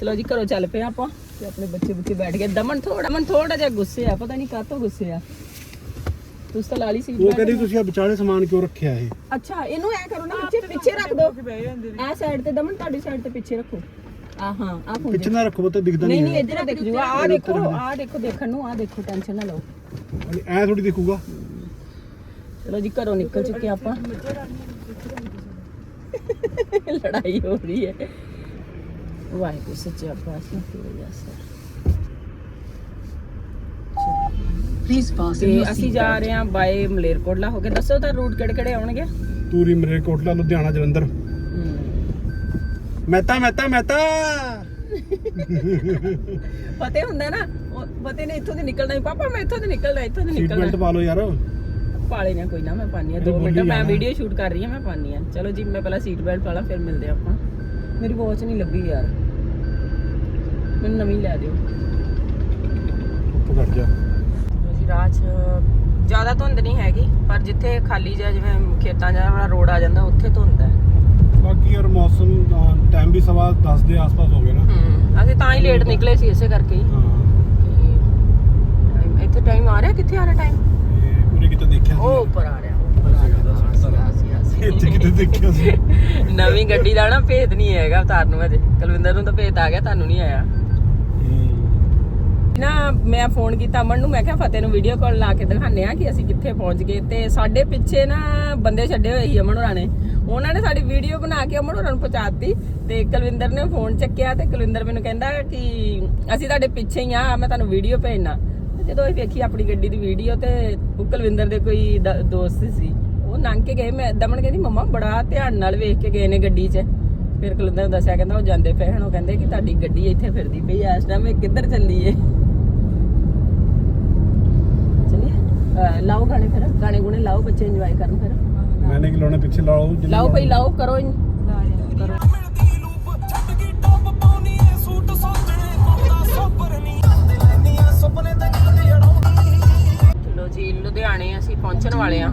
ਚਲੋ ਜੀ ਘਰੋਂ ਚੱਲ ਪਏ ਆਪਾਂ ਤੇ ਆਪਣੇ ਬੱਚੇ ਬੁੱਚੇ ਬੈਠ ਗਏ। ਦਮਨ ਥੋੜਾ ਮਨ ਥੋੜਾ ਜਿਹਾ ਗੁੱਸੇ ਆ ਪਤਾ ਨਹੀਂ ਕਾਹਤੋਂ ਗੁੱਸੇ ਆ। ਤੁਸੀਂ ਤਾਂ ਲਾ ਲਈ ਸੀ ਉਹ ਕਹਿੰਦੀ ਤੁਸੀਂ ਆ ਵਿਚਾਲੇ ਸਮਾਨ ਕਿਉਂ ਰੱਖਿਆ ਇਹ? ਅੱਛਾ ਇਹਨੂੰ ਐ ਕਰੋ ਨਾ ਪਿੱਛੇ ਪਿੱਛੇ ਰੱਖ ਦੋ। ਐ ਸਾਈਡ ਤੇ ਦਮਨ ਤੁਹਾਡੀ ਸਾਈਡ ਤੇ ਪਿੱਛੇ ਰੱਖੋ। ਆ ਹਾਂ ਆ ਫੋਨ ਪਿੱਛੇ ਨਾ ਰੱਖੋ ਤਾਂ ਦਿਖਦਾ ਨਹੀਂ ਨਹੀਂ ਨਹੀਂ ਇੱਧਰ ਦੇਖ ਜੂਗਾ ਆ ਦੇਖੋ ਆ ਦੇਖੋ ਦੇਖਣ ਨੂੰ ਆ ਦੇਖੋ ਟੈਨਸ਼ਨ ਨਾ ਲਓ। ਐ ਥੋੜੀ ਦਿਖੂਗਾ? ਚਲੋ ਜੀ ਘਰੋਂ ਨਿਕਲ ਚੁੱਕੇ ਆਪਾਂ। ਲੜਾਈ ਹੋ ਰਹੀ ਹੈ। ਵਾਹਿਗੁਰੂ ਸੱਚਾ ਪਾਤਸ਼ਾਹ ਤੇਰੇ ਜੈਸਾ Please fasten ਤੇ your ਅਸੀਂ ਜਾ. ਰਹੇ ਹਾਂ ਬਾਏ ਮਲੇਰਕੋਟਲਾ ਹੋ ਕੇ। ਦੱਸੋ ਤਾਂ ਰੂਟ ਕਿਹੜੇ ਕਿਹੜੇ ਆਉਣਗੇ? ਤੂਰੀ ਮਰੇ ਕੋਟਲਾ ਲੁਧਿਆਣਾ ਜਲੰਧਰ। ਮਹਿਤਾ ਮਹਿਤਾ ਮਹਿਤਾ! ਪਤੇ ਹੁੰਦਾ ਨਾ ਉਹ ਪਤੇ ਨੇ ਇੱਥੋਂ ਦੀ ਨਿਕਲਣਾ ਹੀ। ਪਾਪਾ ਮੈਂ ਇੱਥੋਂ ਦੀ ਨਿਕਲਣਾ ਇੱਥੋਂ ਦੀ ਸੀਟ ਬੈਲਟ ਨਿਕਲਣਾ। ਪਾ ਲਓ ਯਾਰ। ਪਾਲੇ ਨਾ ਕੋਈ ਨਾ ਮੈਂ ਪਾਣੀ ਆ। ਇਹ 2 ਬੋਲੀ ਮਿੰਟ ਮੈਂ ਜਾਣਾ। ਵੀਡੀਓ ਸ਼ੂਟ ਕਰ ਰਹੀ ਹਾਂ ਮੈਂ ਪਾਣੀ ਆ। ਚਲੋ ਜੀ ਮੈਂ ਪਹਿਲਾਂ ਸੀਟ ਬੈਲਟ ਪਾਲਾਂ ਫਿਰ ਮਿਲਦੇ ਹਾਂ ਆਪਾਂ। ਮੇਰੀ ਵਾਚ ਨਹੀਂ ਲੱਭੀ ਯਾਰ। ਮੈਨੂੰ ਨਵੀਂ ਲੈ ਦਿਓ। ਉੱਪ ਕੱਟ ਜਾ ਅਸੀਂ ਰਾਹ 'ਚ ਜ਼ਿਆਦਾ ਧੁੰਦ ਨਹੀਂ ਹੈਗੀ ਪਰ ਜਿੱਥੇ ਖਾਲੀ ਜਿਹਾ ਜਿਵੇਂ ਖੇਤਾਂ ਜਿਹਾ ਵਾਲਾ ਰੋਡ ਆ ਜਾਂਦਾ ਉੱਥੇ ਧੁੰਦ ਹੈ। ਬਾਕੀ ਯਾਰ ਮੌਸਮ ਟਾਈਮ ਵੀ ਸਵਾ 10 ਦੇ ਆਸ-ਪਾਸ ਹੋ ਗਿਆ ਨਾ। ਹੂੰ ਅਸੀਂ ਤਾਂ ਹੀ ਲੇਟ ਨਿਕਲੇ ਸੀ ਇਸੇ ਕਰਕੇ ਹੀ। ਹਾਂ। ਤੇ ਇੱਥੇ ਟਾਈਮ ਆ ਰਿਹਾ? ਕਿੱਥੇ ਆ ਰਿਹਾ ਟਾਈਮ ਇਹ ਪੂਰੇ ਕਿਤੇ ਦੇਖਿਆ ਉਹ ਉੱਪਰ ਆ ਰਿਹਾ ਉੱਪਰ ਆ ਰਿਹਾ। ਸੀ, ਆ ਸੀ, ਆ ਇੱਥੇ ਸੀ। ਕਿਤੇ ਦੇਖਿਆ ਸੀ। ਨਵੀਂ ਗੱਡੀ ਦਾ ਨਾ ਭੇਦ ਨਹੀਂ ਹੈਗਾ ਅਵਤਾਰ ਨੂੰ ਅਜੇ ਕੁਲਵਿੰਦਰ ਨੂੰ ਤਾਂ ਭੇਦ ਆ ਗਿਆ ਤੁਹਾਨੂੰ ਨਹੀਂ ਆਇਆ। ਨਾ ਮੈਂ ਫੋਨ ਕੀਤਾ ਅਮਨ ਨੂੰ, ਮੈਂ ਕਿਹਾ ਫਤਿਹ ਨੂੰ ਵੀਡੀਓ ਕਾਲ ਲਾ ਕੇ ਦਿਖਾਣੇ ਆ ਕਿ ਅਸੀਂ ਕਿੱਥੇ ਪਹੁੰਚ ਗਏ। ਤੇ ਸਾਡੇ ਪਿੱਛੇ ਨਾ ਬੰਦੇ ਛੱਡੇ ਹੋਏ ਸੀ ਅਮਨ ਹੋਰਾਂ ਨੇ। ਉਹਨਾਂ ਨੇ ਸਾਡੀ ਵੀਡੀਓ ਬਣਾ ਕੇ ਅਮਨ ਹੋਰਾਂ ਨੂੰ ਪਹੁੰਚਾਤੀ ਤੇ ਕੁਲਵਿੰਦਰ ਨੇ ਫੋਨ ਚੱਕਿਆ ਤੇ ਕੁਲਵਿੰਦਰ ਮੈਨੂੰ ਕਹਿੰਦਾ ਕਿ ਅਸੀਂ ਤੁਹਾਡੇ ਪਿੱਛੇ ਹੀ ਆ, ਮੈਂ ਤੁਹਾਨੂੰ ਵੀਡੀਓ ਭੇਜਣਾ। ਜਦੋਂ ਅਸੀਂ ਵੇਖੀ ਆਪਣੀ ਗੱਡੀ ਦੀ ਵੀਡੀਓ ਤੇ ਉਹ ਕੁਲਵਿੰਦਰ ਦੇ ਕੋਈ ਦੋਸਤ ਸੀ। ਉਹ ਲੰਘ ਕੇ ਗਏ, ਮੈਂ ਦਮਨ ਕਹਿੰਦੀ, ਮੰਮਾ, ਬੜਾ ਧਿਆਨ ਨਾਲ ਵੇਖ ਕੇ ਗਏ ਨੇ ਗੱਡੀ 'ਚ। ਫਿਰ ਕੁਲਵਿੰਦਰ ਨੂੰ ਦੱਸਿਆ, ਕਹਿੰਦਾ ਉਹ ਜਾਂਦੇ ਪਏ ਹਨ। ਉਹ ਕਹਿੰਦੇ ਕਿ ਤੁਹਾਡੀ ਗੱਡੀ ਇੱਥੇ ਫਿਰਦੀ ਪਈ ਐਸ ਟਾਈਮ ਇਹ ਕਿੱਧਰ ਚੱਲੀ ਏ ਲਾਓ ਗਾਣੇ ਫਿਰ। ਗਾਣੇ ਗੁਣੇ ਲਾਓ ਬੱਚੇ ਇੰਜੋਏ ਕਰਨ ਫਿਰ। ਮੈਨੇ ਕਿ ਲਾਉਣਾ ਪਿੱਛੇ ਲਾਓ ਜਿੰਨੇ ਲਾਓ ਭਈ ਲਾਓ ਕਰੋ ਇਨ- ਕਰੋ ਚਲੋ ਜੀ ਲੁਧਿਆਣੇ ਅਸੀਂ ਪਹੁੰਚਣ ਵਾਲੇ ਆ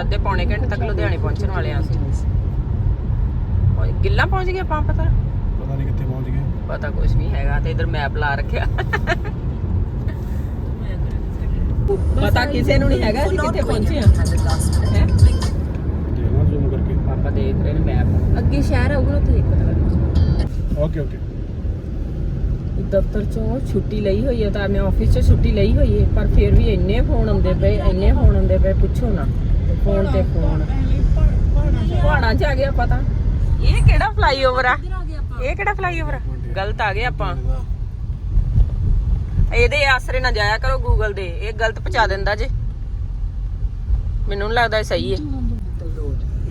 ਅੱਧੇ ਪੌਣੇ ਘੰਟੇ ਤੱਕ ਲੁਧਿਆਣੇ ਪਹੁੰਚਣ ਵਾਲੇ ਆ ਅਸੀਂ। ਓਏ, ਗਿੱਲਾ ਪਹੁੰਚ ਗਏ ਆਪਾਂ ਪਤਾ? ਪਤਾ ਨਹੀਂ ਕਿੱਥੇ ਪਹੁੰਚ ਗਏ। ਪਤਾ ਕੁਝ ਨਹੀਂ ਹੈਗਾ ਤੇ ਇਧਰ ਮੈਪ ਲਾ ਰੱਖਿਆ। ਪਤਾ ਕਿਸੇ ਨੂੰ ਨਹੀਂ ਹੈਗਾ ਅਸੀਂ ਕਿੱਥੇ ਪਹੁੰਚੇ ਆ ਹੈ। ਦੇਖਣਾ ਜ਼ੂਮ ਕਰਕੇ। ਪਾਪਾ ਦੇਖ ਰਹੇ ਨੇ ਮੈਪ ਅੱਗੇ ਸ਼ਹਿਰ ਆਊਗਾ ਉੱਥੇ ਦੇਖ ਪਤਾ ਲੱਗਣਾ ਓਕੇ ਓਕੇ ਦਫ਼ਤਰ ਚੋਂ ਛੁੱਟੀ ਲਈ ਹੋਈ ਹੈ ਤਾਂ ਮੈਂ ਆਫਿਸ ਚੋਂ ਛੁੱਟੀ ਲਈ ਹੋਈ ਹੈ ਪਰ ਫਿਰ ਵੀ ਇੰਨੇ ਫੋਨ ਆਉਂਦੇ ਪਏ ਇੰਨੇ ਫੋਨ ਆਉਂਦੇ ਪਏ ਪੁੱਛੋ ਨਾ। ਫੋਨ ਤੇ ਫੋਨ ਪਹਾੜਾਂ 'ਚ ਆ ਗਿਆ ਪਤਾ ਇਹ ਕਿਹੜਾ ਫਲਾਈਓਵਰ ਆ? ਇਹ ਕਿਹੜਾ ਫਲਾਈਓਵਰ ਆ? ਗਲਤ ਆ ਗਏ ਆਪਾਂ। ਇਹਦੇ ਆਸਰੇ ਨਾ ਜਾਇਆ ਕਰੋ ਗੂਗਲ ਦੇ ਇਹ ਗਲਤ ਪਹੁੰਚਾ ਦਿੰਦਾ ਜੇ। ਮੈਨੂੰ ਲੱਗਦਾ ਇਹ ਸਹੀ ਹੈ।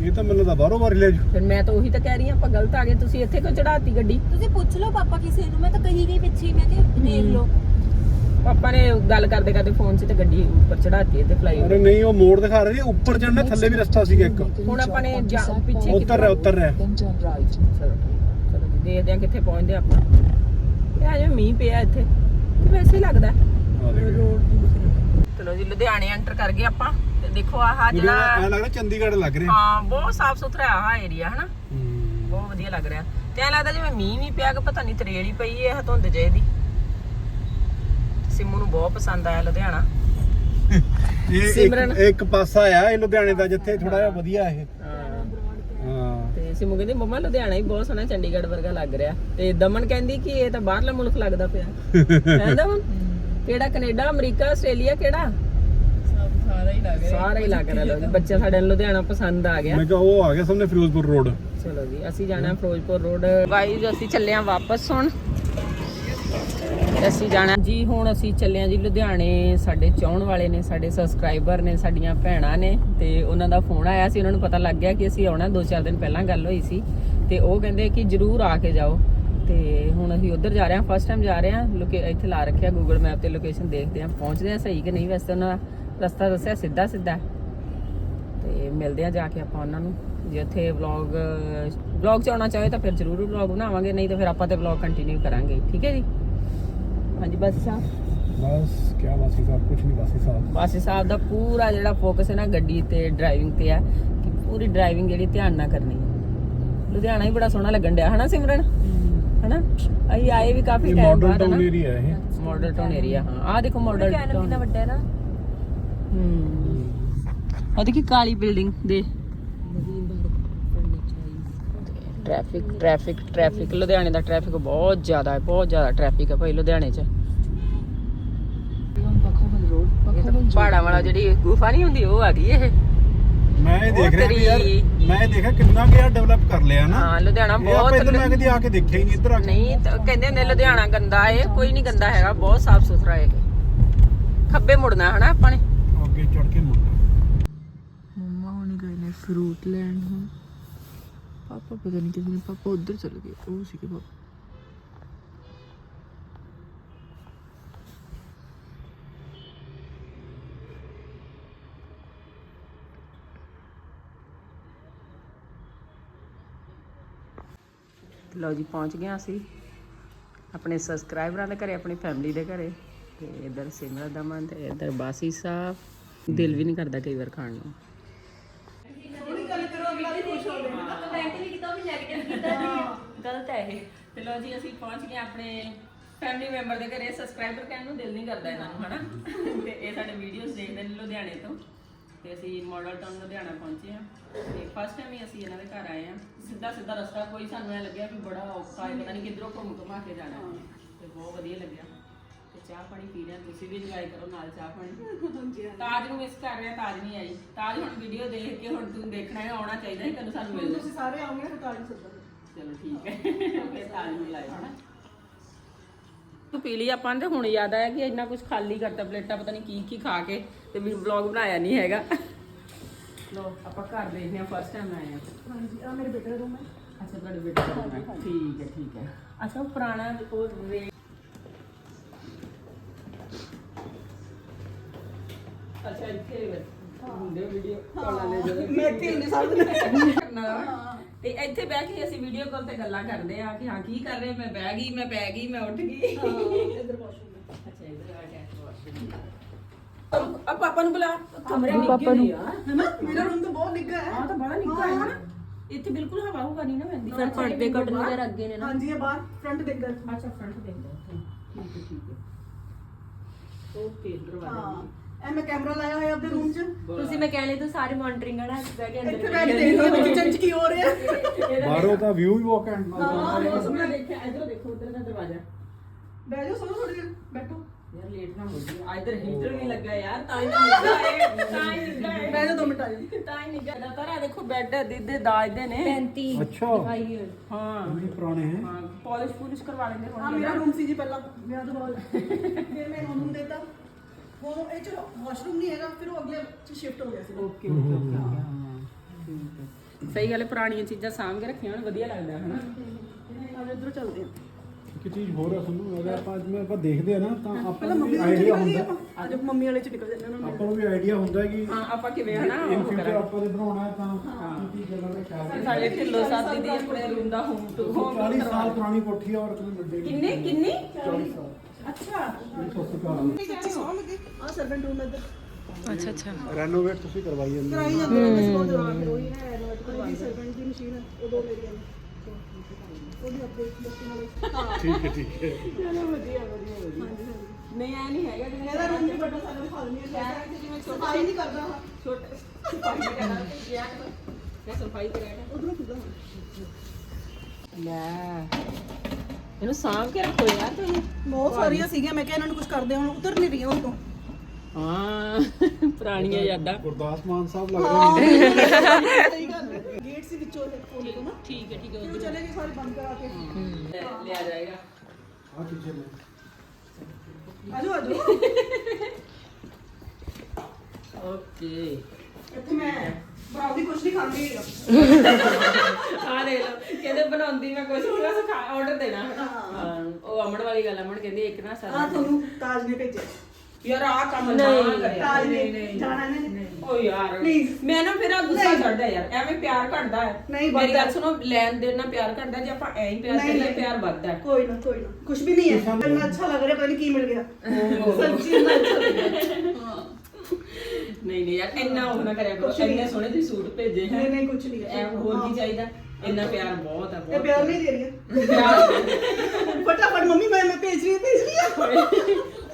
ਇਹ ਤਾਂ ਮੈਨੂੰ ਤਾਂ ਬਾਹਰੋਂ ਬਾਹਰ ਲੈ ਫਿਰ ਮੈਂ ਤਾਂ ਉਹੀ ਤਾਂ ਕਹਿ ਰਹੀ ਹਾਂ ਆਪਾਂ ਗਲਤ ਆ ਗਏ ਤੁਸੀਂ ਇੱਥੇ ਕਿਉਂ ਚੜਾਤੀ ਗੱਡੀ? ਤੁਸੀਂ ਪੁੱਛ ਲਓ ਪਾਪਾ ਕਿਸੇ ਨੂੰ ਮੈਂ ਤਾਂ ਕਹੀ ਗਈ ਪਿੱਛੇ ਮੈਂ ਕਿ ਦੇਖ ਲਓ। ਪਾਪਾ ਨੇ ਗੱਲ ਕਰਦੇ ਕਰਦੇ ਫੋਨ 'ਚ ਤੇ ਗੱਡੀ ਉੱਪਰ ਚੜਾਤੀ ਤੇ ਅਰੇ ਨਹੀਂ ਉਹ ਮੋੜ ਦਿਖਾ ਰਹੀ ਹੈ ਉੱਪਰ ਚੜਨਾ ਥੱਲੇ ਵੀ ਰਸਤਾ ਸੀਗਾ ਇੱਕ। ਹੁਣ ਆਪਾਂ ਨੇ ਜਾ- ਪਿੱਛੇ ਉੱਤਰ ਰਿਹਾ ਉੱਤਰ ਰਿਹਾ। Then turn right. ਚਲੋ ਠੀਕ। ਚਲੋ ਜੀ, ਦੇਖਦੇ ਆ ਕਿੱਥੇ ਪਹੁੰਚਦੇ ਆਪਾਂ। ਇਹ ਅਜੇ ਮੀਂਹ ਪਿਆ ਇੱਥੇ। ਤੇ ਵੈਸੇ ਹੀ ਲੱਗਦਾ ਚਲੋ ਜੀ ਲੁਧਿਆਣੇ ਐਂਟਰ ਕਰ ਗਏ ਆਪਾਂ ਤੇ ਦੇਖੋ ਆਹ ਜਿਹੜਾ ਲੱਗਦਾ ਚੰਡੀਗੜ੍ਹ ਲੱਗ ਰਿਹਾ। ਹਾਂ ਬਹੁਤ ਸਾਫ਼ ਸੁਥਰਾ ਆਹ ਏਰੀਆ ਹਨਾ? ਹੂੰ। ਬਹੁਤ ਵਧੀਆ ਲੱਗ ਰਿਹਾ। ਤੇ ਐ ਲੱਗਦਾ ਜਿਵੇਂ ਮੀਂਹ ਵੀ ਪਿਆ ਕਿ ਪਤਾ ਨਹੀਂ ਤਰੇੜ ਹੀ ਪਈ ਹੈ ਧੁੰਦ ਜੇ ਦੀ। ਸਿੰਮੂ ਨੂੰ ਬਹੁਤ ਪਸੰਦ ਆਇਆ ਲੁਧਿਆਣਾ। ਇਹ ਸਿਮਰਨ। ਇੱਕ ਪਾਸਾ ਆ ਇਹ ਲੁਧਿਆਣੇ ਦਾ ਜਿੱਥੇ ਥੋੜਾ ਜਿਹਾ ਵਧੀਆ ਇਹ। ਤੇ ਸਿੰਮੂ ਕਹਿੰਦੀ ਮੰਮਾ ਲੁਧਿਆਣਾ ਹੀ ਬਹੁਤ ਸੋਹਣਾ ਚੰਡੀਗੜ੍ਹ ਵਰਗਾ ਲੱਗ ਰਿਹਾ। ਤੇ ਦਮਨ ਕਹਿੰਦੀ ਕਿ ਇਹ ਤਾਂ ਬਾਹਰਲਾ ਮੁਲਕ ਲੱਗਦਾ ਪਿਆ। ਹੈ ਦਮਨ? ਕਿਹੜਾ ਕੈਨੇਡਾ ਅਮਰੀਕਾ ਆਸਟ੍ਰੇਲੀਆ ਕਿਹੜਾ? ਸਾਰਾ ਹੀ ਲੱਗ ਰਿਹਾ। ਸਾਰਾ ਹੀ ਲੱਗ ਰਿਹਾ ਲਓ ਜੀ, ਬੱਚਾ ਸਾਡੇ ਨੂੰ ਲੁਧਿਆਣਾ ਪਸੰਦ ਆ ਗਿਆ। ਮੈਂ ਕਿਹਾ ਉਹ ਆ ਗਿਆ ਸਾਹਮਣੇ ਫਿਰੋਜ਼ਪੁਰ ਰੋਡ। ਚਲੋ ਜੀ ਅਸੀਂ ਜਾਣਾ ਫਿਰੋਜ਼ਪੁਰ ਰੋਡ। ਗਾਈਜ਼ ਅਸੀਂ ਚੱਲੇ ਆਂ ਵਾਪਸ ਹੁਣ। ਅਸੀਂ ਜਾਣਾ। ਜੀ, ਹੁਣ ਅਸੀਂ ਚੱਲੇ ਆਂ ਜੀ ਲੁਧਿਆਣੇ। ਸਾਡੇ ਚਾਹਣ ਵਾਲੇ ਨੇ, ਸਾਡੇ ਸਬਸਕ੍ਰਾਈਬਰ ਨੇ, ਸਾਡੀਆਂ ਭੈਣਾਂ ਨੇ ਤੇ ਉਹਨਾਂ ਦਾ ਫੋਨ ਆਇਆ ਸੀ। ਉਹਨਾਂ ਨੂੰ ਪਤਾ ਲੱਗ ਗਿਆ ਕਿ ਅਸੀਂ ਆਉਣਾ। ਦੋ ਚਾਰ ਦਿਨ ਪਹਿਲਾਂ ਗੱਲ ਹੋਈ ਸੀ ਤੇ ਉਹ ਕਹਿੰਦੇ ਕਿ ਜਰੂਰ ਆ ਕੇ ਜਾਓ। ਤੇ ਹੁਣ ਅਸੀਂ ਉੱਧਰ ਜਾ ਰਹੇ ਹਾਂ ਫਸਟ ਟਾਈਮ ਜਾ ਰਹੇ ਹਾਂ। ਲੋਕੇ ਇੱਥੇ ਲਾ ਰੱਖਿਆ ਗੂਗਲ ਮੈਪ ਤੇ ਲੋਕੇਸ਼ਨ ਦੇਖਦੇ ਹਾਂ। ਪਹੁੰਚਦੇ ਹਾਂ ਸਹੀ ਕਿ ਨਹੀਂ? ਵੈਸੇ ਉਹਨਾਂ ਦਾ ਰਸਤਾ ਦੱਸਿਆ ਸਿੱਧਾ ਸਿੱਧਾ। ਤੇ ਮਿਲਦੇ ਆ ਜਾ ਕੇ ਆਪਾਂ ਉਹਨਾਂ ਨੂੰ। ਜੇ ਉੱਥੇ ਵਲੌਗ ਵਲੌਗ ਚ ਆਉਣਾ ਚਾਹੇ ਤਾਂ ਫਿਰ ਜ਼ਰੂਰ ਵਲੌਗ ਬਣਾਵਾਂਗੇ। ਨਹੀਂ ਤਾਂ ਫਿਰ ਆਪਾਂ ਤੇ ਵਲੌਗ ਕੰਟੀਨਿਊ ਕਰਾਂਗੇ। ਠੀਕ ਹੈ ਜੀ? ਹਾਂਜੀ ਬਸ ਸਾਹਿਬ ਬਸ ਕੀ ਬਾਸੀ ਸਾਹਿਬ ਕੁਝ ਨਹੀਂ ਬਾਸੀ ਸਾਹਿਬ। ਬਾਸੀ ਸਾਹਿਬ ਦਾ ਪੂਰਾ ਜਿਹੜਾ ਫੋਕਸ ਹੈ ਨਾ ਗੱਡੀ ਤੇ ਡਰਾਈਵਿੰਗ ਤੇ ਆ ਕਿ ਪੂਰੀ ਡਰਾਈਵਿੰਗ ਜਿਹੜੀ ਧਿਆਨ ਨਾਲ ਕਰਨੀ ਹੈ। ਲੁਧਿਆਣਾ ਹੀ ਬੜਾ ਸੋਹਣਾ ਲੱਗਣ ਡਿਆ ਹਨਾ ਸਿਮਰਨ? ਹਨਾ? ਅਸੀਂ ਆਏ ਵੀ ਕਾਫੀ ਇਹ ਟਾਈਮ ਮਾਡਲ ਬਾਅਦ ਟਾਊਨ ਨਾ ਏਰੀਆ ਹੈ ਇਹ। ਮਾਡਲ ਟਾਊਨ ਏਰੀਆ ਹਾਂ। ਆਹ ਦੇਖੋ ਮਾਡਲ ਕੈਨਨ ਟਾਊਨ ਕਿੰਨਾ ਵੱਡਾ ਹੈ ਨਾ। ਹੂੰ। ਉਹ ਦੇਖੀ ਕਾਲੀ ਬਿਲਡਿੰਗ ਦੇ ਟ੍ਰੈਫਿਕ ਟ੍ਰੈਫਿਕ ਟ੍ਰੈਫਿਕ ਲੁਧਿਆਣੇ ਦਾ ਟ੍ਰੈਫਿਕ ਬਹੁਤ ਜ਼ਿਆਦਾ ਹੈ ਬਹੁਤ ਜ਼ਿਆਦਾ ਟ੍ਰੈਫਿਕ ਹੈ ਭਾਈ ਲੁਧਿਆਣੇ 'ਚ। ਪਹਾੜਾਂ ਵਾਲਾ ਜਿਹੜੀ ਗੁਫਾ ਨਹੀਂ ਹੁੰਦੀ ਉਹ ਆ ਗਈ ਇਹ। ਮੈਂ ਇਹ ਦੇਖ ਰਿਹਾ ਵੀ ਯਾਰ ਮੈਂ ਦੇਖਿਆ ਕਿੰਨਾ ਕਿ ਯਾਰ ਡਿਵੈਲਪ ਕਰ ਲਿਆ ਨਾ। ਹਾਂ ਲੁਧਿਆਣਾ ਬਹੁਤ ਇੱਧਰ ਮੈਂ ਕਦੀ ਆ ਕੇ ਦੇਖਿਆ ਹੀ ਨਹੀਂ ਇੱਧਰ ਆ ਕੇ। ਨਹੀਂ ਕਹਿੰਦੇ ਹੁੰਦੇ ਲੁਧਿਆਣਾ ਗੰਦਾ ਹੈ ਕੋਈ ਨਹੀਂ ਗੰਦਾ ਹੈਗਾ ਬਹੁਤ ਸਾਫ਼ ਸੁਥਰਾ ਹੈ ਇਹ। ਖੱਬੇ ਮੁੜਨਾ ਹਨਾ ਆਪਾਂ ਨੇ। ਅੱਗੇ ਚੜ ਕੇ ਮੁੜਨਾ। ਮੰਮਾ ਹੁਣੀ ਗਏ ਨੇ ਫਰੂਟ ਲੈਣ। ਹੁਣ ਪਾਪਾ ਪਤਾ ਨਹੀਂ ਕਿਸ ਨੇ ਪਾਪਾ ਉਧਰ ਚਲੇ ਗਏ, ਉਹ ਸੀਗੇ ਪਾਪਾ। ਲਓ ਜੀ, ਪਹੁੰਚ ਗਏ ਅਸੀਂ ਆਪਣੇ ਸਬਸਕ੍ਰਾਈਬਰਾਂ ਦੇ ਘਰੇ, ਆਪਣੀ ਫੈਮਿਲੀ ਦੇ ਘਰੇ। ਤੇ ਇਧਰ ਸਿਮਰਤ ਦਮਨ ਤੇ ਇਧਰ ਬਾਸੀ ਸਾਹਿਬ। ਦਿਲ ਵੀ ਨਹੀਂ ਕਰਦਾ ਕਈ ਵਾਰ ਖਾਣ ਨੂੰ ਕਮੈਂਟ ਵੀ ਕੀਤਾ ਵੀ ਨੈਗੇਟਿਵ ਕੀਤਾ ਗਲਤ ਹੈ ਇਹ। ਤੇ ਲੋ ਜੀ ਅਸੀਂ ਪਹੁੰਚ ਗਏ ਆਪਣੇ ਫੈਮਿਲੀ ਮੈਂਬਰ ਦੇ ਘਰੇ। ਸਬਸਕ੍ਰਾਈਬਰ ਕਹਿਣ ਨੂੰ ਦਿਲ ਨਹੀਂ ਕਰਦਾ ਇਹਨਾਂ ਨੂੰ ਹਨਾ? ਤੇ ਇਹ ਸਾਡੇ ਵੀਡੀਓਜ਼ ਦੇਖਦੇ ਨੇ ਲੁਧਿਆਣੇ ਤੋਂ। ਤੇ ਅਸੀਂ ਮਾਡਲ ਟਾਊਨ ਲੁਧਿਆਣਾ ਪਹੁੰਚੇ ਆ ਤੇ ਫਸਟ ਟਾਈਮ ਹੀ ਅਸੀਂ ਇਹਨਾਂ ਦੇ ਘਰ ਆਏ ਆ ਸਿੱਧਾ ਸਿੱਧਾ ਰਸਤਾ ਕੋਈ ਸਾਨੂੰ ਐ ਲੱਗਿਆ ਵੀ ਬੜਾ ਔਖਾ ਹੈ ਪਤਾ ਨਹੀਂ ਕਿੱਧਰੋਂ ਘੁੰਮ ਘੁਮਾ ਕੇ ਜਾਣਾ। ਤੇ ਬਹੁਤ ਵਧੀਆ ਲੱਗਿਆ। ਤੇ ਚਾਹ ਪਾਣੀ ਪੀ ਲਿਆ। ਤੁਸੀਂ ਵੀ ਇੰਜੋਏ ਕਰੋ ਨਾਲ ਚਾਹ ਪਾਣੀ। ਤਾਜ ਨੂੰ ਮਿਸ ਕਰ ਰਿਹਾ ਤਾਜ ਨਹੀਂ ਆਈ। ਤਾਜ ਹੁਣ ਵੀਡੀਓ ਦੇਖ ਕੇ ਹੁਣ ਤੂੰ ਦੇਖਣਾ ਹੈ ਆਉਣਾ ਚਾਹੀਦਾ ਹੈ ਕਦੋਂ ਸਾਨੂੰ ਮਿਲਣਾ ਤੁਸੀਂ ਸਾਰੇ ਆਉਂਗੇ ਤਾਂ ਤਾਜ ਚਲੋ ਠੀਕ ਹੈ। ਫਿਰ ਤਾਜ ਨੂੰ ਲਾਇਆ ਹਨਾ ਤੂੰ ਪੀ ਲਈ ਆਪਾਂ ਨੇ ਤੇ ਹੁਣ ਯਾਦ ਆਇਆ ਕਿ ਇੰਨਾ ਕੁਝ ਖਾਲੀ ਕਰਤਾ ਪਲੇਟਾਂ ਪਤਾ ਨਹੀਂ ਕੀ ਕੀ ਖਾ ਕੇ ਤੇ ਵੀ ਵਲੌਗ ਬਣਾਇਆ ਨਹੀਂ ਹੈਗਾ। ਲੋ ਆਪਾਂ ਘਰ ਦੇਖਦੇ ਆ ਫਸਟ ਟਾਈਮ ਆਏ ਆ ਹਾਂਜੀ ਆ ਮੇਰੇ ਬੇਟੇ ਦਾ ਰੂਮ ਹੈ। ਅੱਛਾ ਤੁਹਾਡੇ ਬੇਟੇ ਦਾ room ਹੈ। ਠੀਕ ਹੈ ਠੀਕ ਹੈ। ਅੱਛਾ ਉਹ ਪੁਰਾਣਾ ਉਹ ਰੇ ਅੱਛਾ ਇੱਥੇ ਹੁੰਦੇ ਵੀਡੀਓ ਕਾਲ ਲੈ ਜਦੋਂ ਮੈਂ ਤਿੰਨ ਸਾਲ ਕਰਨਾ। ਤੇ ਇੱਥੇ ਬਹਿ ਕੇ ਅਸੀਂ ਵੀਡੀਓ ਕਾਲ ਤੇ ਗੱਲਾਂ ਕਰਦੇ ਆ ਕਿ ਹਾਂ ਕੀ ਕਰ ਰਹੇ? ਮੈਂ ਬਹਿ ਗਈ ਮੈਂ ਪੈ ਗਈ ਮੈਂ ਉੱਠ ਗਈ। ਇੱਧਰ ਵਾਸ਼ਰੂਮ ਅੱਛਾ ਇੱਧਰ ਆ ਅਟੈਚ ਵਾਸ਼ਰੂਮ ਆ ਪਾਪਾ ਨੂੰ ਬੁਲਾ। ਕਮਰੇ ਵਿੱਚ ਪਾਪਾ ਨੂੰ। ਮੇਰਾ ਰੂਮ ਤਾਂ ਬਹੁਤ ਨਿੱਘਾ ਹੈ। ਆ ਤਾਂ ਬੜਾ ਨਿੱਘਾ ਹੈ ਨਾ ਇੱਥੇ ਬਿਲਕੁਲ ਹਵਾ ਹੁਵਾ ਨਹੀਂ ਨਾ ਪੈਂਦੀ। ਫਿਰ ਪਰਦੇ ਕੱਢਣ ਦੇ ਅੱਗੇ ਨੇ ਨਾ। ਹਾਂਜੀ ਇਹ ਬਾਹਰ ਫਰੰਟ ਦੇਖਦਾ ਅੱਛਾ ਫਰੰਟ ਦੇਖਦਾ ਠੀਕ ਹੈ ਠੀਕ ਹੈ। ਓਕੇ ਦਰਵਾਜ਼ਾ ਹਾਂ। ਐ ਮੈਂ ਕੈਮਰਾ ਲਾਇਆ ਹੋਇਆ ਆਪਣੇ ਰੂਮ 'ਚ। ਤੁਸੀਂ ਮੈਂ ਕਹਿ ਲਈ ਤੂੰ ਸਾਰੇ ਮੋਨਟਰਿੰਗ ਵਾਲਾ ਬਹਿ ਕੇ ਇੱਥੇ ਅੰਦਰ ਬੈਠ ਕੇ ਦੇਖ ਲਓ ਕਿਚਨ 'ਚ ਕੀ ਹੋ ਰਿਹਾ। ਬਾਹਰੋਂ ਤਾਂ ਵਿਊ ਵੀ ਬਹੁਤ ਘੈਂਟ। ਹਾਂ ਮੌਸਮ ਨਾਲ ਦੇਖਿਆ ਇਧਰ ਦੇਖੋ ਉਧਰ ਦਾ ਦਰਵਾਜ਼ਾ। ਬਹਿ ਜਾਓ ਸੋ ਥੋੜੀ ਬੈਠੋ। ਯਾਰ ਲੇਟ ਨਾ ਹੋ ਜੀ ਇਧਰ ਹੀਟਰ ਵੀ ਲੱਗਾ ਯਾਰ ਤਾਂ ਹੀ ਹੈ ਤਾਂ ਹੀ ਹੈ। ਬਹਿ ਜਾਓ 2 ਮਿੰਟ ਆ ਜਾਓ। ਤਾਂ ਹੀ ਨਿੱਘਾ ਦਾ ਤਾਰਾ ਦੇਖੋ ਬੈੱਡ ਦਿੱਦੇ ਦਾਜ ਦੇ ਨੇ। 35 ਅੱਛਾ। ਹਾਂ। ਬੜੇ ਪੁਰਾਣੇ ਹੈ। ਹਾਂ ਪਾਲਿਸ਼ ਪੂਲਿਸ਼ ਕਰਵਾ ਲੈਂਦੇ ਹੁਣ ਮੇਰਾ ਰੂਮ ਸੀ ਜੀ ਪਹਿਲਾਂ ਵਿਆਹ ਤੋਂ ਬਾਅਦ। ਫਿਰ ਮੈਂ ਉਹਨੂੰ ਦਿੱਤਾ। ਹੁਣ ਇਹ ਚਲੋ ਵਾਸ਼ਰੂਮ ਨਹੀਂ ਹੈਗਾ ਫਿਰ ਉਹ ਅਗਲੇ 'ਚ ਸ਼ਿਫਟ ਹੋ ਗਿਆ ਸੀ ਓਕੇ ਓਕੇ ਓਕੇ ਹਾਂ ਠੀਕ ਹੈ। ਸਹੀ ਗੱਲ ਹੈ ਪੁਰਾਣੀਆਂ ਚੀਜ਼ਾਂ ਸਾਂਭ ਕੇ ਰੱਖੀਆਂ ਹੋਣ ਵਧੀਆ ਲੱਗਦਾ ਹਨਾ ਆ ਇਧਰੋਂ ਚੱਲਦੇ ਆ ਇੱਕ ਚੀਜ਼ ਹੋਰ ਆ ਤੁਹਾਨੂੰ ਅਗਰ ਆਪਾਂ ਜਿਵੇਂ ਆਪਾਂ ਦੇਖਦੇ ਆ ਨਾ ਤਾਂ ਆਪਾਂ ਨੂੰ ਵੀ ਆਈਡੀਆ ਹੁੰਦਾ। ਅੱਜ ਮੰਮੀ ਵਾਲੇ 'ਚ ਨਿਕਲ ਜਾਂਦੇ ਨੂੰ ਆਪਾਂ ਨੂੰ ਵੀ ਆਈਡੀਆ ਹੁੰਦਾ ਕਿ ਹਾਂ ਆਪਾਂ ਕਿਵੇਂ ਹਨਾ ਉਹ ਫਿਊਚਰ ਆਪਾਂ ਦੇ ਬਣਾਉਣਾ ਤਾਂ ਕੀ ਕੀ ਜਗ੍ਹਾ ਤੇ ਖਿਆਲ ਸਾਡੇ ਢਿੱਲੋ ਸਾਦੀ ਦੀ ਆਪਣੇ ਰੂਮ ਦਾ ਹੋਮ ਟੂ ਹੋਮ 40 ਸਾਲ ਪੁਰਾਣੀ ਕੋਠੀ ਆ ਔਰ ਕਿੰਨੇ ਕਿੰਨੀ? 40 ਸਾਲ। ਅੱਛਾ ਸਤਿ ਸ਼੍ਰੀ ਅਕਾਲ ਸੱਚੀ ਸੌਂ ਲੱਗੇ ਆ ਸਰਵੈਂਟ ਰੂਮ ਇੱਧਰ ਅੱਛਾ ਅੱਛਾ ਰੈਨੋਵੇਟ ਤੁਸੀਂ ਕਰਵਾਈ ਜਾਂਦੇ ਹੋ। ਕਰਾਈ ਜਾਂਦੇ ਨੇ ਬਹੁਤ ਜ਼ਿਆਦਾ ਫਿਰ ਉਹੀ ਨਾ ਰੈਨੋਵੇਟ ਕਰਵਾਈ ਸਰਵੈਂਟ ਦੀ ਮਸ਼ੀਨ ਹੈ ਉਹ ਦੋ ਮੇਰੀਆਂ ਨੇ ਉਹਦੀ ਅਪਡੇਟ ਦੱਸਣ ਵਾਲੀ ਹਾਂ ਠੀਕ ਹੈ ਠੀਕ ਹੈ। ਚਲੋ ਵਧੀਆ ਵਧੀਆ ਵਧੀਆ। ਹਾਂਜੀ ਹਾਂਜੀ। ਨਹੀਂ ਐ ਨਹੀਂ ਹੈਗਾ ਜਿਵੇਂ ਇਹਦਾ ਰੂਮ ਵੀ ਵੱਡਾ ਸਾਡਾ ਦਿਖਾ ਦਿੰਦੀ ਹੈ ਜਿਵੇਂ ਸਫ਼ਾਈ ਨਹੀਂ ਕਰਦਾ ਹਾਂ ਛੋਟੇ ਸਫ਼ਾਈ ਕਰਾ ਕੇ ਮੈਂ ਸਫ਼ਾਈ ਕਰਾਇਆ ਉਧਰੋਂ ਕਿਦਾਂ ਲੈ। ਇਹਨੂੰ ਸਾਂਭ ਕੇ ਰੱਖੋ ਯਾਰ ਤੁਸੀਂ। ਬਹੁਤ ਸਾਰੀਆਂ ਸੀਗੀਆਂ ਮੈਂ ਕਿਹਾ ਇਹਨਾਂ ਨੂੰ ਕੁਝ ਕਰਦੇ ਹੁਣ ਉਤਰ ਨਹੀਂ ਰਹੀਆਂ ਉਹ ਤੋਂ। ਹਾਂ ਪੁਰਾਣੀਆਂ ਯਾਦਾਂ। ਗੁਰਦਾਸ ਮਾਨ ਸਾਹਿਬ ਲੱਗ ਰਹੇ ਨੇ ਸਹੀ ਗੱਲ ਹੈ ਗੇਟ ਸੀ ਵਿੱਚੋਂ ਇਹ ਖੋਲੇ ਤੋਂ ਨਾ। ਠੀਕ ਹੈ ਠੀਕ ਹੈ ਕਿਉਂ ਚਲੇ ਗਏ ਸਾਰੇ ਬੰਦ ਕਰਾ ਕੇ। ਲਿਆ ਜਾਏਗਾ। ਆ ਕਿਚਨ ਹੈ ਆਜੋ ਆਜੋ। ਓਕੇ। ਇੱਥੇ ਮੈਂ। ਬਣਾਉਂਦੀ ਕੁਝ ਨਹੀਂ ਖਾਂਦੀ ਆ ਦੇ ਲੋ ਕਹਿੰਦੇ ਬਣਾਉਂਦੀ ਮੈਂ ਕੁਝ ਨਹੀਂ ਬਸ ਆਰਡਰ ਦੇਣਾ। ਹਾਂ। ਉਹ ਅਮਨ ਵਾਲੀ ਗੱਲ ਅਮਨ ਕਹਿੰਦੀ ਇੱਕ ਨਾ ਆ ਸਾਰਾ ਤੁਹਾਨੂੰ ਤਾਜ ਨੇ ਭੇਜਿਆ। ਯਾਰ ਆ ਕੰਮ ਨਾ ਕਰਿਆ ਤਾਜ ਨੇ ਜਾਣਾ ਨੇ। ਓ ਯਾਰ Please. ਮੈਂ ਨਾ ਫਿਰ ਆ ਗੁੱਸਾ ਚੜਦਾ ਯਾਰ ਐਵੇਂ ਪਿਆਰ ਘਟਦਾ ਹੈ। ਨਹੀਂ, ਮੇਰੀ ਵੱਧਦਾ। ਗੱਲ ਸੁਣੋ ਲੈਣ ਦੇਣ ਨਾਲ ਪਿਆਰ ਘਟਦਾ ਜੇ ਆਪਾਂ ਐਂ ਹੀ ਪਿਆਰ ਨਹੀਂ, ਕਰੀਏ ਨਹੀਂ। ਪਿਆਰ ਵੱਧਦਾ ਹੈ। ਕੋਈ ਨਾ ਕੋਈ ਨਾ। ਕੁਝ ਵੀ ਨਹੀਂ ਹੈ। ਇੰਨਾ ਅੱਛਾ ਲੱਗ ਰਿਹਾ ਪਤਾ ਨਹੀਂ ਕੀ ਮਿਲ ਗਿਆ। ਸੱਚੀ ਇੰਨਾ ਅੱਛਾ ਲੱਗ ਰਿਹਾ ਨਹੀਂ ਨਹੀਂ ਯਾਰ ਇੰਨਾ ਉਹ ਨਾ ਕਰਿਆ ਕਰੋ। ਕੁਛ ਨਹੀਂ। ਇੰਨੇ ਸੋਹਣੇ ਤੁਸੀਂ ਸੂਟ ਭੇਜੇ ਹੈ। ਨਹੀਂ ਨਹੀਂ ਕੁਝ ਨਹੀਂ ਐ ਹੋਰ ਕੀ ਚਾਹੀਦਾ? ਇੰਨਾ ਪਿਆਰ ਬਹੁਤ ਹੈ ਇਹ ਬਹੁਤ ਪਿਆਰ ਨਹੀਂ ਦੇ ਰਹੀ। ਹੈ ਪਿਆਰ ਫਟਾਫਟ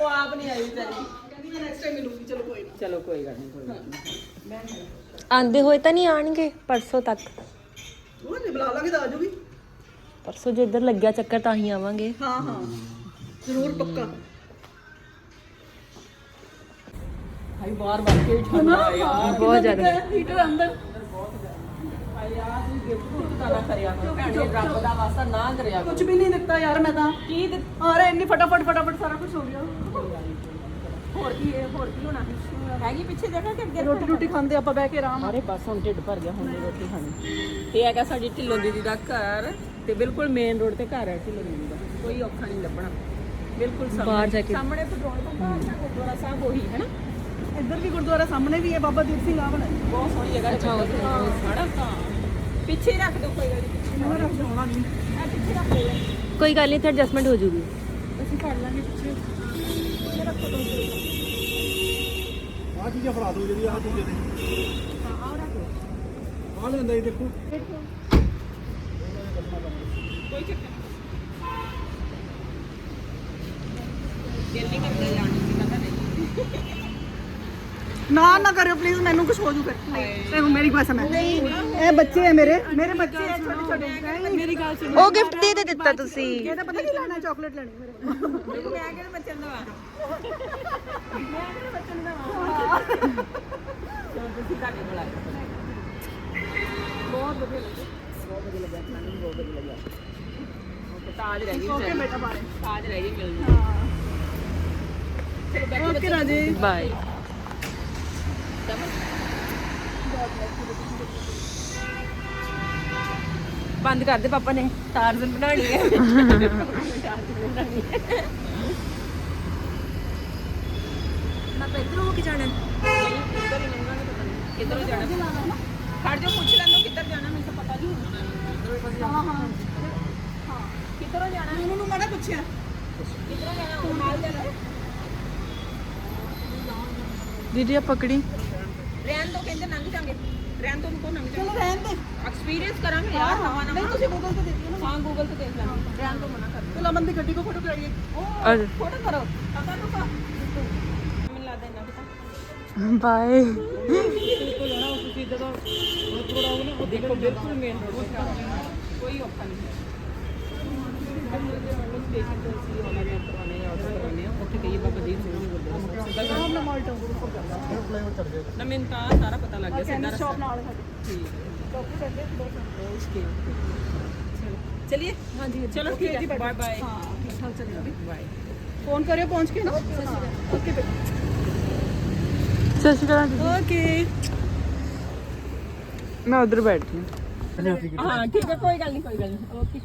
ਉਹ ਆਪ ਨਹੀਂ ਆਈ ਵਿਚਾਰੀ। ਕਹਿੰਦੀ ਮੈਂ ਨੈਕਸਟ ਟਾਈਮ ਮਿਲੂੰਗੀ। ਚਲੋ ਕੋਈ ਨਾ। ਚਲੋ ਕੋਈ ਗੱਲ ਨਹੀਂ ਕੋਈ ਗੱਲ ਨਹੀਂ। ਆਂਦੇ ਹੋਏ ਤਾਂ ਨਹੀਂ ਆਣਗੇ ਪਰਸੋਂ ਤੱਕ। ਉਹ ਜੇ ਬੁਲਾ ਲਾਂਗੇ ਤਾਂ ਆ ਜਾਊਗੀ। ਪਰਸੋਂ ਜੇ ਇੱਧਰ ਲੱਗਿਆ ਚੱਕਰ ਤਾਂ ਹੀ ਆਵਾਂਗੇ। ਹਾਂ ਹਾਂ। ਜ਼ਰੂਰ ਪੱਕਾ। ਭਾਈ ਬਾਹਰ ਬਾਹਰ ਕੇ ਠੰਡਾ ਆ ਯਾਰ ਬਹੁਤ ਜ਼ਿਆਦਾ। ਹੀਟਰ ਅੰਦਰ? ਭਾਈ ਯਾਰ ਤੁਸੀਂ ਗਿਫਟ ਗੁਫਟ ਤਾਂ ਨਾ ਕਰਿਆ ਕਰੋ ਭੈਣੇ ਰੱਬ ਦਾ ਵਾਸਤਾ ਨਾ ਕਰਿਆ ਕਰੋ। ਕੁਝ ਵੀ ਨਹੀਂ ਦਿੱਤਾ ਯਾਰ ਮੈਂ ਤਾਂ। ਕੀ ਦਿੱਤਾ ਅਰੇ ਇੰਨੀ ਫਟਾਫਟ ਫਟਾਫਟ ਸਾਰਾ ਕੁਝ ਹੋ ਗਿਆ। ਹੋਰ ਕੀ ਹੈ ਹੋਰ ਕੀ ਹੋਣਾ? ਹੈਗੀ ਪਿੱਛੇ ਜਗ੍ਹਾ ਕਿ ਅੱਗੇ ਰੋਟੀ ਰੋਟੀ ਖਾਂਦੇ ਆਪਾਂ ਬਹਿ ਕੇ ਆਰਾਮ। ਅਰੇ ਬਸ ਹੁਣ ਢਿੱਡ ਭਰ ਗਿਆ ਹੁਣ ਨਹੀਂ ਰੋਟੀ ਖਾਣੀ। ਇਹ ਹੈਗਾ ਸਾਡੀ ਢਿੱਲੋਂ ਦੀਦੀ ਦਾ ਘਰ ਤੇ ਬਿਲਕੁਲ ਮੇਨ ਰੋਡ ਤੇ ਘਰ ਹੈ ਢਿੱਲੋਂ ਦੀਦੀ ਦਾ। ਕੋਈ ਔਖਾ ਨਹੀਂ ਲੱਭਣਾ। ਬਿਲਕੁਲ ਸਾਹਮਣੇ। ਸਾਹਮਣੇ ਪੈਟਰੋਲ ਪੰਪ ਆ ਗੁਰਦੁਆਰਾ ਸਾਹਿਬ ਉਹੀ ਹੈ ਨਾ। ਇੱਧਰ ਵੀ ਗੁਰਦੁਆਰਾ ਸਾਹਮਣੇ ਵੀ ਹੈ ਬਾਬਾ ਦੀਪ ਸਿੰਘ ਆ ਬਣਾ ਬਹੁਤ ਸੋਹਣੀ ਜਗ੍ਹਾ ਹੈ ਸੜਕ ਤਾਂ ਪਿੱਛੇ ਹੀ ਰੱਖ ਦਿਓ ਕੋਈ ਗੱਲ ਨਹੀਂ ਮੈਂ ਰੱਖ ਜਾਣਾ ਨਹੀਂ ਇਹ ਪਿੱਛੇ ਰੱਖ ਦਿਓ ਕੋਈ ਗੱਲ ਨਹੀਂ ਤੇ ਐਡਜਸਟਮੈਂਟ ਹੋ ਜੂਗੀ ਅਸੀਂ ਫੜ ਲਾਂਗੇ ਪਿੱਛੇ। ਆਹ ਚੀਜ਼ਾਂ ਫੜਾ ਦੋ ਜਿਹੜੀ ਆਹ ਚੀਜ਼ਾਂ ਨੇ। ਆਹ ਲੈਂਦਾ ਜੀ ਦੇਖੋ। ਕੋਈ ਚੱਕਰ ਨਹੀਂ। ਦਿਲ ਨਹੀਂ ਕਰਦਾ ਜਾਣ ਨੂੰ ਪਤਾ ਨਹੀਂ। ਨਾ ਨਾ ਕਰਿਓ ਪਲੀਜ਼ ਮੈਨੂੰ ਕੁਝ ਹੋ ਜੂ ਫਿਰ। ਨਹੀਂ ਮੇਰੀ ਗੱਲ ਸੁਣ। ਇਹ ਬੱਚੇ ਹੈ ਮੇਰੇ ਮੇਰੇ ਬੱਚੇ ਹੈ ਛੋਟੇ ਛੋਟੇ। ਮੇਰੀ ਗੱਲ ਸੁਣ। ਉਹ ਗਿਫਟ ਦੇ ਦੇ ਦਿੱਤਾ ਤੁਸੀਂ। ਇਹ ਤਾਂ ਪਤਾ ਕੀ ਲੈਣਾ ਚਾਕਲੇਟ ਲੈਣੀ ਮੇਰੇ। ਮੈਂ ਕਿਹੜੇ ਬੱਚਿਆਂ ਦਾ ਵਾ? ਚਲੋ ਤੁਸੀਂ ਤੁਹਾਡੇ ਕੋਲ ਆ ਜਾਓ। ਬਹੁਤ ਵਧੀਆ ਲੱਗੇ ਬਹੁਤ ਵਧੀਆ ਲੱਗਿਆ ਮੈਨੂੰ ਬਹੁਤ ਵਧੀਆ ਲੱਗਿਆ ਓਕੇ ਤਾਜ ਰਹਿ ਗਈ ਓਕੇ। ਬੇਟਾ ਬਾਰੇ ਤਾਜ ਰਹਿ ਗਈ ਮਿਲਣੀ ਹਾਂ। ਓਕੇ ਰਾਜੇ। ਬਾਏ ਬੰਦ ਕਰ ਦੇ ਪਾਪਾ ਨੇ ਟਾਰਜ਼ਨ ਬਣਾਣੀ ਹੈ। ਮੈਂ ਇੱਧਰ ਹੋ ਕੇ ਜਾਣਾ। ਕਿੱਧਰ ਹੀ ਲੰਘਣਾ ਪਤਾ ਨਹੀਂ ਕਿੱਧਰੋਂ ਜਾਣਾ? ਖੜ ਜਾ ਪੁੱਛ ਲੈਣੋ ਕਿੱਧਰ ਜਾਣਾ ਮੈਨੂੰ ਤਾਂ ਪਤਾ ਨਹੀਂ। ਹੋਣਾ ਹਾਂ। ਹਾਂ ਕਿੱਧਰੋਂ ਜਾਣਾ? ਉਹਨੂੰ ਨੂੰ ਮਾੜਾ ਪੁੱਛਿਆ। ਕਿੱਧਰੋਂ ਜਾਣਾ? ਉਹ ਨਾਲ ਜਾਣਾ ਦੀਦੀ ਆ ਪਕੜੀ। ਰਹਿਣ ਤੋਂ ਕਹਿੰਦੇ ਲੰਘ ਜਾਗੇ ਰਹਿਣ ਤੋਂ ਕੋ ਲੰਘ ਚਲੋ ਜਾਗੇ ਰਹਿਣ ਦੇ ਐਕਸਪੀਰੀਅੰਸ ਕਰਾਂਗੇ ਯਾਰ ਨਵਾਂ ਨਹੀਂ ਨਵਾਂ ਤੁਸੀਂ ਗੂਗਲ ਤੇ ਦੇਖਿਓ ਨਾ ਹਾਂ ਗੂਗਲ ਤੇ ਦੇਖ ਲਾਂਗੇ ਰਹਿਣ ਤੋਂ ਮਨਾ ਕਰ ਚਲੋ ਅਮਨ ਦੀ ਗੱਡੀ ਕੋ ਫੋਟੋ ਕਰਾਈਏ ਅਰੇ ਫੋਟੋ ਕਰੋ ਪਤਾ ਨੂੰ ਕਾ ਮੈਨੂੰ ਲੱਗਦਾ ਇੰਨਾ ਪਤਾ ਬਾਏ ਦੇਖੋ ਬਿਲਕੁਲ ਮੇਨ ਰੋਡ ਤੇ ਕੋਈ ਔਖਾ ਨਹੀਂ ਸਟੇਸ਼ਨ ਤੋਂ ਅਸੀਂ ਉਹਨਾਂ ਨੇ ਕਰਵਾਉਣੇ ਆ ਆਰਡਰ ਕਰਵਾਉਣੇ ਆ ਉੱਥੇ ਕਈ ਬਾਬਾ ਦੀਪ ਸਿੰਘ ਜੀ ਗੁਰਦੁਆਰਾ ਸਾਹਿਬ ਸਿੱਧਾ ਆਪਣਾ ਮਾਲ ਟਾਊਨ ਉੱਪਰ ਜਾਂਦਾ ਨਾ ਮੈਨੂੰ ਤਾਂ ਸਾਰਾ ਪਤਾ ਲੱਗ ਗਿਆ ਸਿੱਧਾ ਕੈਂਡੀ ਰਸਤਾ ਸ਼ਾਪ ਨਾਲ ਹੈ ਸਾਡੀ ਠੀਕ ਹੈ ਚੌਕੀ ਕਰਦੇ ਦੋ ਓਕੇ ਚਲਿਏ ਹਾਂਜੀ ਚਲੋ ਠੀਕ ਹੈ ਬਾਏ ਬਾਏ ਹਾਂ ਠੀਕ ਠਾਕ ਚੱਲੇਗਾ ਵੀ ਬਾਏ ਫੋਨ ਕਰਿਓ ਪਹੁੰਚ ਕੇ ਨਾ ਓਕੇ ਬੇਟਾ ਸਤਿ ਸ਼੍ਰੀ ਅਕਾਲ ਦੀਦੀ ਓਕੇ ਮੈਂ ਉਧਰ ਬੈਠੀ ਹਾਂ ਹਾਂ ਠੀਕ ਹੈ ਕੋਈ ਗੱਲ ਨਹੀਂ ਕੋਈ ਗੱਲ ਨਹੀਂ ਓਕੇ